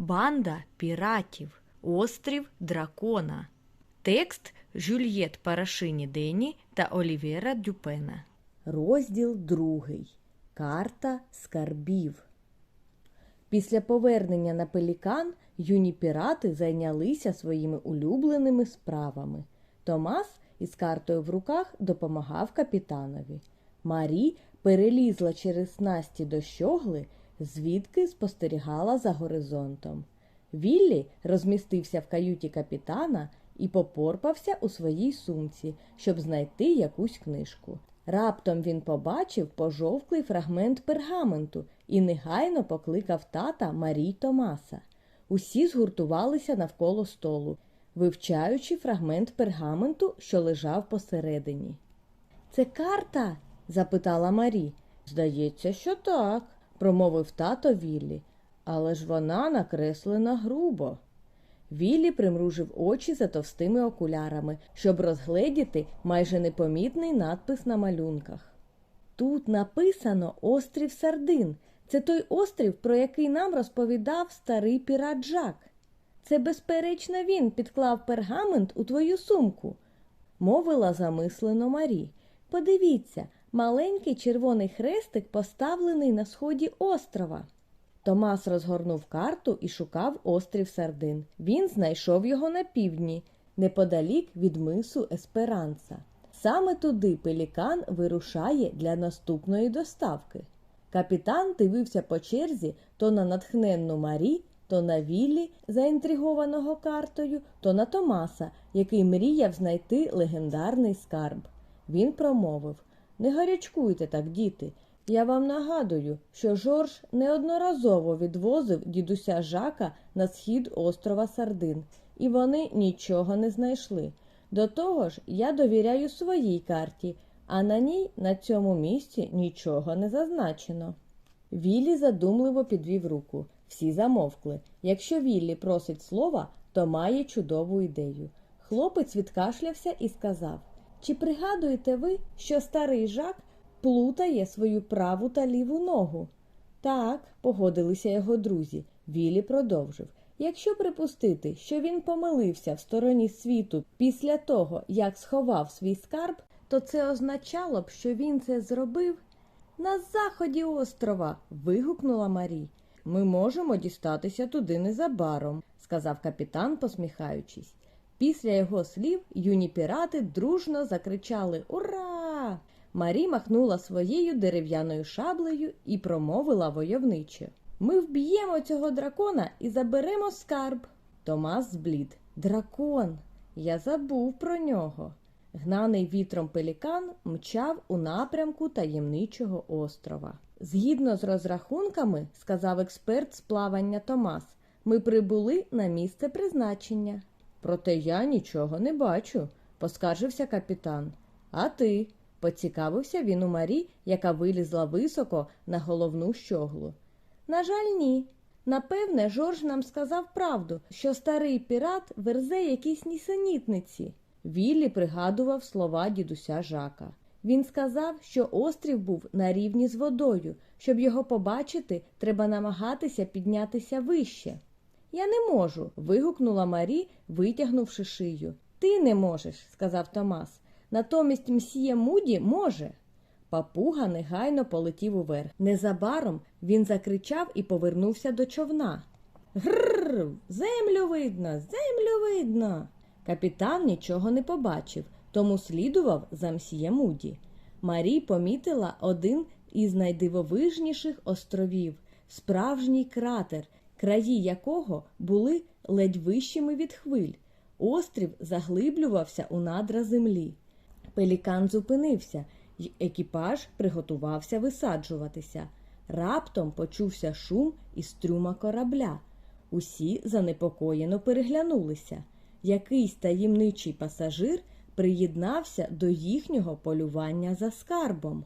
Банда піратів. Острів Дракона. Текст Жюльєт Парашині Дені та Олівєра Дюпена. Розділ другий. Карта скарбів. Після повернення на пелікан юні пірати зайнялися своїми улюбленими справами. Томас із картою в руках допомагав капітанові. Марі перелізла через снасті до щогли, звідки спостерігала за горизонтом. Віллі розмістився в каюті капітана і попорпався у своїй сумці, щоб знайти якусь книжку. Раптом він побачив пожовклий фрагмент пергаменту і негайно покликав тата Марій Томаса. Усі згуртувалися навколо столу, вивчаючи фрагмент пергаменту, що лежав посередині. Це карта? запитала Марі. Здається, що так, промовив тато Віллі. Але ж вона накреслена грубо. Віллі примружив очі за товстими окулярами, щоб розгледіти майже непомітний надпис на малюнках. Тут написано острів Сардин. Це той острів, про який нам розповідав старий пірат Жак. Це, безперечно, він підклав пергамент у твою сумку, мовила замислено Марі. Подивіться, маленький червоний хрестик поставлений на сході острова. Томас розгорнув карту і шукав острів Сардин. Він знайшов його на півдні, неподалік від мису Есперанца. Саме туди пелікан вирушає для наступної доставки. Капітан дивився по черзі то на натхненну Марі, то на Віллі, заінтригованого картою, то на Томаса, який мріяв знайти легендарний скарб. Він промовив Не гарячкуйте так, діти. Я вам нагадую, що Жорж неодноразово відвозив дідуся Жака на схід острова Сардин, і вони нічого не знайшли. До того ж, я довіряю своїй карті, а на ній на цьому місці нічого не зазначено. Віллі задумливо підвів руку. Всі замовкли. Якщо Віллі просить слова, то має чудову ідею. Хлопець відкашлявся і сказав Чи пригадуєте ви, що старий Жак плутає свою праву та ліву ногу? Так, погодилися його друзі. Віллі продовжив. Якщо припустити, що він помилився в стороні світу після того, як сховав свій скарб, то це означало б, що він це зробив на заході острова. вигукнула Марі. Ми можемо дістатися туди незабаром, сказав капітан, посміхаючись. Після його слів юні пірати дружно закричали Ура! Марі махнула своєю дерев'яною шаблею і промовила войовниче. Ми вб'ємо цього дракона і заберемо скарб. Томас зблід. Дракон. Я забув про нього. Гнаний вітром пелікан мчав у напрямку таємничого острова. Згідно з розрахунками, сказав експерт з плавання Томас, ми прибули на місце призначення. Проте я нічого не бачу, поскаржився капітан. А ти? поцікавився він у Марі, яка вилізла високо на головну щоглу. На жаль, ні. Напевне, Жорж нам сказав правду, що старий пірат верзе якісь нісенітниці. Віллі пригадував слова дідуся Жака. Він сказав, що острів був на рівні з водою. Щоб його побачити, треба намагатися піднятися вище. Я не можу. вигукнула Марі, витягнувши шию. Ти не можеш, сказав Томас. Натомість мсьє Муді може. Папуга негайно полетів уверх. Незабаром він закричав і повернувся до човна. Гррр, землю видно, землю видно. Капітан нічого не побачив, тому слідував за мсьє Муді. Марі помітила один із найдивовижніших островів справжній кратер, краї якого були ледь вищими від хвиль. Острів заглиблювався у надра землі. Пелікан зупинився, й екіпаж приготувався висаджуватися. Раптом почувся шум із трюма корабля. Усі занепокоєно переглянулися. Якийсь таємничий пасажир приєднався до їхнього полювання за скарбом.